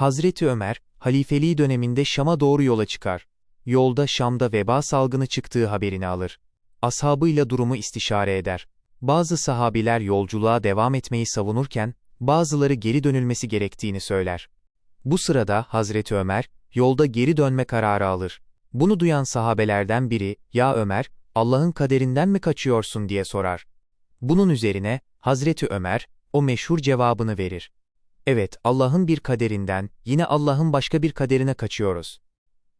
Hazreti Ömer, halifeliği döneminde Şam'a doğru yola çıkar. Yolda Şam'da veba salgını çıktığı haberini alır. Ashabıyla durumu istişare eder. Bazı sahabiler yolculuğa devam etmeyi savunurken, bazıları geri dönülmesi gerektiğini söyler. Bu sırada Hazreti Ömer, yolda geri dönme kararı alır. Bunu duyan sahabelerden biri, ''Ya Ömer, Allah'ın kaderinden mi kaçıyorsun?'' diye sorar. Bunun üzerine, Hazreti Ömer, o meşhur cevabını verir. Evet, Allah'ın bir kaderinden, yine Allah'ın başka bir kaderine kaçıyoruz.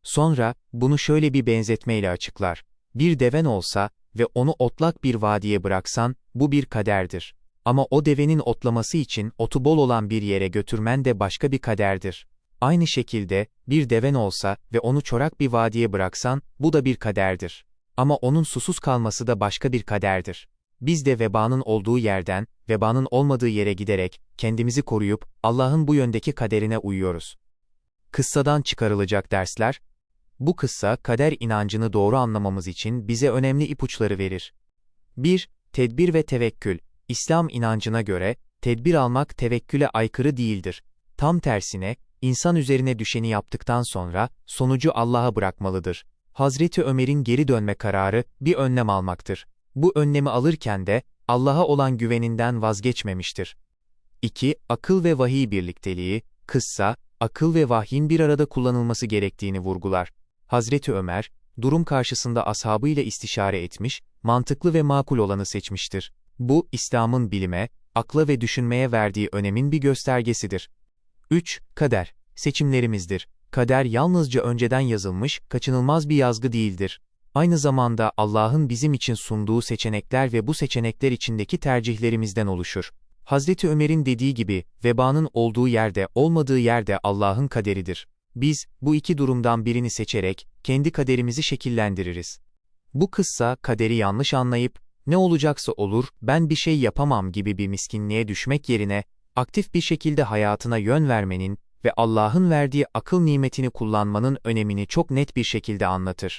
Sonra, bunu şöyle bir benzetmeyle açıklar. Bir deven olsa ve onu otlak bir vadiye bıraksan, bu bir kaderdir. Ama o devenin otlaması için otu bol olan bir yere götürmen de başka bir kaderdir. Aynı şekilde, bir deven olsa ve onu çorak bir vadiye bıraksan, bu da bir kaderdir. Ama onun susuz kalması da başka bir kaderdir. Biz de vebanın olduğu yerden, vebanın olmadığı yere giderek, kendimizi koruyup, Allah'ın bu yöndeki kaderine uyuyoruz. Kıssadan çıkarılacak dersler, bu kıssa kader inancını doğru anlamamız için bize önemli ipuçları verir. 1. Tedbir ve tevekkül. İslam inancına göre, tedbir almak tevekküle aykırı değildir. Tam tersine, insan üzerine düşeni yaptıktan sonra, sonucu Allah'a bırakmalıdır. Hazreti Ömer'in geri dönme kararı, bir önlem almaktır. Bu önlemi alırken de, Allah'a olan güveninden vazgeçmemiştir. 2. Akıl ve vahiy birlikteliği, kıssa, akıl ve vahyin bir arada kullanılması gerektiğini vurgular. Hazreti Ömer, durum karşısında ashabıyla istişare etmiş, mantıklı ve makul olanı seçmiştir. Bu, İslam'ın bilime, akla ve düşünmeye verdiği önemin bir göstergesidir. 3. Kader, seçimlerimizdir. Kader yalnızca önceden yazılmış, kaçınılmaz bir yazgı değildir. Aynı zamanda Allah'ın bizim için sunduğu seçenekler ve bu seçenekler içindeki tercihlerimizden oluşur. Hazreti Ömer'in dediği gibi, vebanın olduğu yerde, olmadığı yerde Allah'ın kaderidir. Biz, bu iki durumdan birini seçerek, kendi kaderimizi şekillendiririz. Bu kıssa, kaderi yanlış anlayıp, ne olacaksa olur, ben bir şey yapamam gibi bir miskinliğe düşmek yerine, aktif bir şekilde hayatına yön vermenin ve Allah'ın verdiği akıl nimetini kullanmanın önemini çok net bir şekilde anlatır.